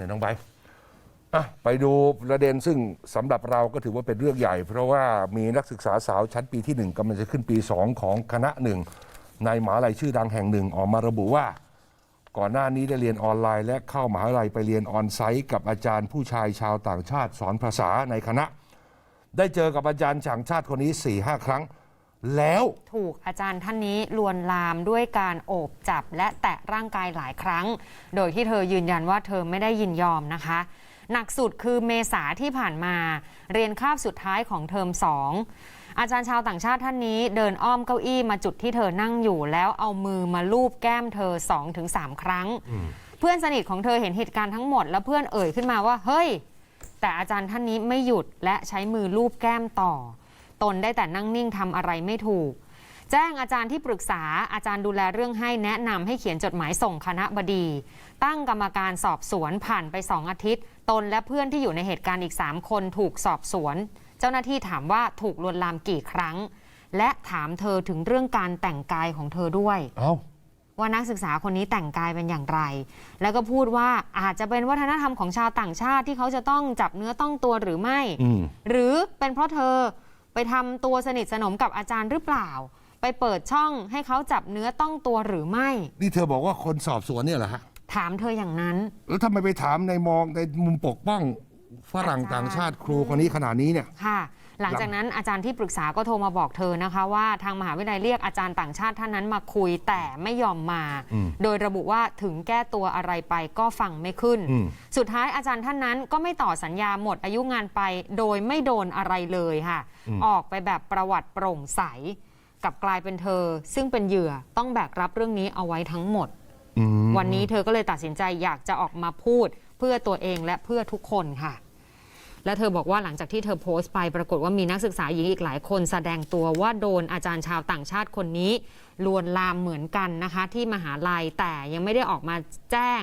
เนี่ยน้องไบร์ทอะไปดูประเด็นซึ่งสำหรับเราก็ถือว่าเป็นเรื่องใหญ่ เพราะว่ามีนักศึกษาสาวชั้นปีที่หนึ่งกำลังจะขึ้นปีสองของคณะหนึ่งในมหาลัยชื่อดังแห่งหนึ่งออกมาระบุว่า ก่อนหน้านี้ได้เรียนออนไลน์ และเข้ามหาลัยไปเรียนออนไซต์ กับอาจารย์ผู้ชายชาวต่างชาติสอนภาษาในคณะ ได้เจอกับอาจารย์ต่างชาติคนนี้4ี่ห้าครั้ง แล้วถูกอาจารย์ท่านนี้ลวนลามด้วยการโอบจับและแตะร่างกายหลายครั้ง โดยที่เธอยืนยันว่าเธอไม่ได้ยินยอมนะคะ หนักสุดคือเมษาที่ผ่านมา เรียนคาบสุดท้ายของเทอมสองอาจารย์ชาวต่างชาติท่านนี้เดินอ้อมเก้าอี้มาจุดที่เธอนั่งอยู่ แล้วเอามือมาลูบแก้มเธอ2-3ครั้ง เพื่อนสนิทของเธอเห็นเหตุการณ์ทั้งหมด แล้วเพื่อนเอ่ยขึ้นมาว่าเฮ้ย แต่อาจารย์ท่านนี้ไม่หยุดและใช้มือลูบแก้มต่อ ตนได้แต่นั่งนิ่งทำอะไรไม่ถูก แจ้งอาจารย์ที่ปรึกษาอาจารย์ดูแลเรื่องให้แนะนำให้เขียนจดหมายส่งคณะบดี ตั้งกรรมการสอบสวนผ่านไปสองอาทิตย์ ตนและเพื่อนที่อยู่ในเหตุการณ์อีก 3 คนถูกสอบสวน เจ้าหน้าที่ถามว่าถูกลวนลามกี่ครั้ง และถามเธอถึงเรื่องการแต่งกายของเธอด้วยเอ้าว่านักศึกษาคนนี้แต่งกายเป็นอย่างไร แล้วก็พูดว่าอาจจะเป็นวัฒนธรรมของชาวต่างชาติที่เขาจะต้องจับเนื้อต้องตัวหรือไม่อืมหรือเป็นเพราะเธอ ไปทำตัวสนิทสนมกับอาจารย์หรือเปล่า ไปเปิดช่องให้เขาจับเนื้อต้องตัวหรือไม่ นี่เธอบอกว่าคนสอบสวนเนี่ยเหรอฮะ ถามเธออย่างนั้น แล้วทำไมไปถามในมองในมุมปกป้องฝรั่งอาจารย์ต่างชาติครูคนนี้ขนาดนี้เนี่ย ค่ะ หลังจากนั้นอาจารย์ที่ปรึกษาก็โทรมาบอกเธอนะคะ ว่าทางมหาวิทยาลัยเรียกอาจารย์ต่างชาติท่านนั้นมาคุยแต่ไม่ยอมมาอืมโดยระบุว่าถึงแก้ตัวอะไรไปก็ฟังไม่ขึ้นอืมสุดท้ายอาจารย์ท่านนั้นก็ไม่ต่อสัญญาหมดอายุงานไป โดยไม่โดนอะไรเลยค่ะ ออกไปแบบประวัติโปร่งใสกลับกลายเป็นเธอ ซึ่งเป็นเหยื่อต้องแบกรับเรื่องนี้เอาไว้ทั้งหมดอืมวันนี้เธอก็เลยตัดสินใจอยากจะออกมาพูดเพื่อตัวเองและเพื่อทุกคนค่ะ และเธอบอกว่าหลังจากที่เธอโพสต์ไปปรากฏว่ามีนักศึกษาหญิงอีกหลายคนแสดงตัวว่าโดนอาจารย์ชาวต่างชาติคนนี้ ลวนลามเหมือนกันนะคะ ที่มหาลัยแต่ยังไม่ได้ออกมาแจ้ง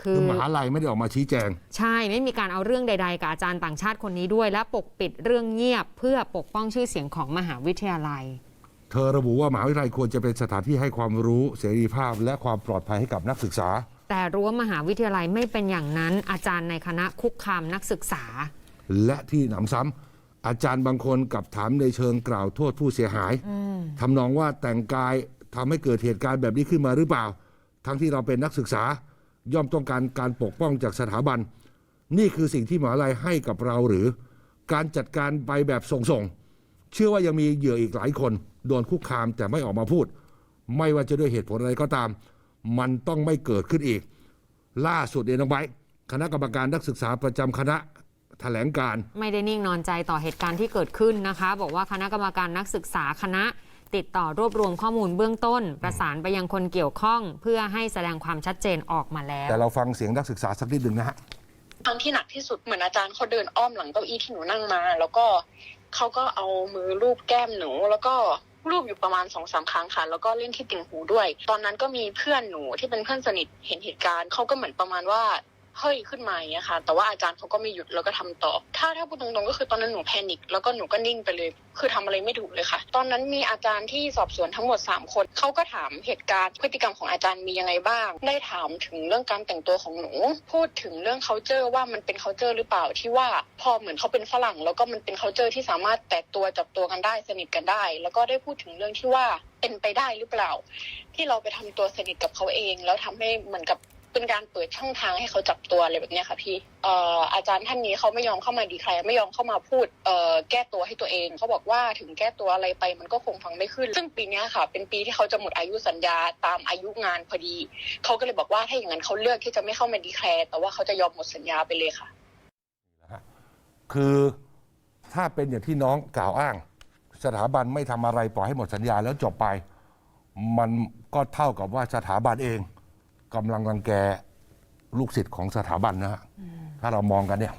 คืคืออมหาลัยไม่ได้ออกมาชี้แจง ใช่ไม่มีการเอาเรื่องใด ๆ กับอาจารย์ต่างชาติคนนี้ด้วย และปกปิดเรื่องเงียบเพื่อปกป้องชื่อเสียงของมหาวิทยาลัย เธอระบุว่ามหาวิทยาลัยควรจะเป็นสถานที่ให้ความรู้เสรีภาพ และความปลอดภัยให้กับนักศึกษา แต่รั้วมหาวิทยาลัยไม่เป็นอย่างนั้น อาจารย์ในคณะคุกคามนักศึกษา และที่หนำซ้ำอาจารย์บางคนกลับถามในเชิงกล่าวโทษผู้เสียหายทำนองว่าแต่งกายทำให้เกิดเหตุการณ์แบบนี้ขึ้นมาหรือเปล่า ทั้งที่เราเป็นนักศึกษาย่อมต้องการการปกป้องจากสถาบัน นี่คือสิ่งที่มหาลัยให้กับเราหรือ การจัดการไปแบบส่งๆเชื่อว่ายังมีเหยื่ออีกหลายคน โดนคุกคามแต่ไม่ออกมาพูด ไม่ว่าจะด้วยเหตุผลอะไรก็ตาม มันต้องไม่เกิดขึ้นอีก ล่าสุดเองน้องไบร์ทคณะกรรมการนักศึกษาประจำคณะแถลงการณ์ไม่ได้นิ่งนอนใจต่อเหตุการณ์ที่เกิดขึ้นนะคะ บอกว่าคณะกรรมการนักศึกษาคณะ ติดต่อรวบรวมข้อมูลเบื้องต้น ประสานไปยังคนเกี่ยวข้อง เพื่อให้แสดงความชัดเจนออกมาแล้ว แต่เราฟังเสียงนักศึกษาสักนิดหนึ่งนะฮะครั้งที่หนักที่สุดเหมือนอาจารย์เขาเดินอ้อมหลังเก้าอี้ที่หนูนั่งมา แล้วก็เขาก็เอามือลูบแก้มหนู แล้วก็ รูปอยู่ประมาณสองสามครั้งค่ะ แล้วก็เล่นที่ติ่งหูด้วย ตอนนั้นก็มีเพื่อนหนูที่เป็นเพื่อนสนิทเห็นเหตุการณ์เขาก็เหมือนประมาณว่า เฮ้ยขึ้นมาอย่างเงี้ยค่ะ แต่ว่าอาจารย์เขาก็ไม่หยุดแล้วก็ทำต่อ ถ้าถ้าพูดตรงๆก็คือตอนนั้นหนูแพนิคแล้วก็หนูก็นิ่งไปเลย คือทำอะไรไม่ถูกเลยค่ะ ตอนนั้นมีอาจารย์ที่สอบสวนทั้งหมด 3 คนเขาก็ถามเหตุการณ์พฤติกรรมของอาจารย์มียังไงบ้าง ได้ถามถึงเรื่องการแต่งตัวของหนู พูดถึงเรื่อง c u เจอร์ว่ามันเป็น c u เจอร์หรือเปล่าที่ว่าพอเหมือนเขาเป็นฝรั่ง แล้วก็มันเป็น c u เจอร์ที่สามารถแตะตัวจับตัวกันได้สนิทกันได้ แล้วก็ได้พูดถึงเรื่องที่ว่าเป็นไปได้หรือเปล่า ที่เราไปทำตัวสนิทกับเขาเอง แล้วทำให้เหมือนกับ เป็นการเปิดช่องทางให้เขาจับตัวอะไรแบบนี้ค่ะพี่เอ่ออาจารย์ท่านนี้เขาไม่ยอมเข้ามาดีแคร์ไม่ยอมเข้ามาพูดเอ่อแก้ตัวให้ตัวเอง เขาบอกว่าถึงแก้ตัวอะไรไปมันก็คงฟังไม่ขึ้น ซึ่งปีนี้ค่ะ เป็นปีที่เขาจะหมดอายุสัญญาตามอายุงานพอดี เขาก็เลยบอกว่าถ้าอย่างนั้นเขาเลือกที่จะไม่เข้ามาดีแคลร์แต่ว่าเขาจะยอมหมดสัญญาไปเลยค่ะ คือถ้าเป็นอย่างที่น้องกล่าวอ้าง สถาบันไม่ทำอะไรปล่อยให้หมดสัญญาแล้วจบไป มันก็เท่ากับว่าสถาบันเอง กำลังรังแกลูกศิษย์ของสถาบันนะฮะถ้าเรามองกันเนี่ย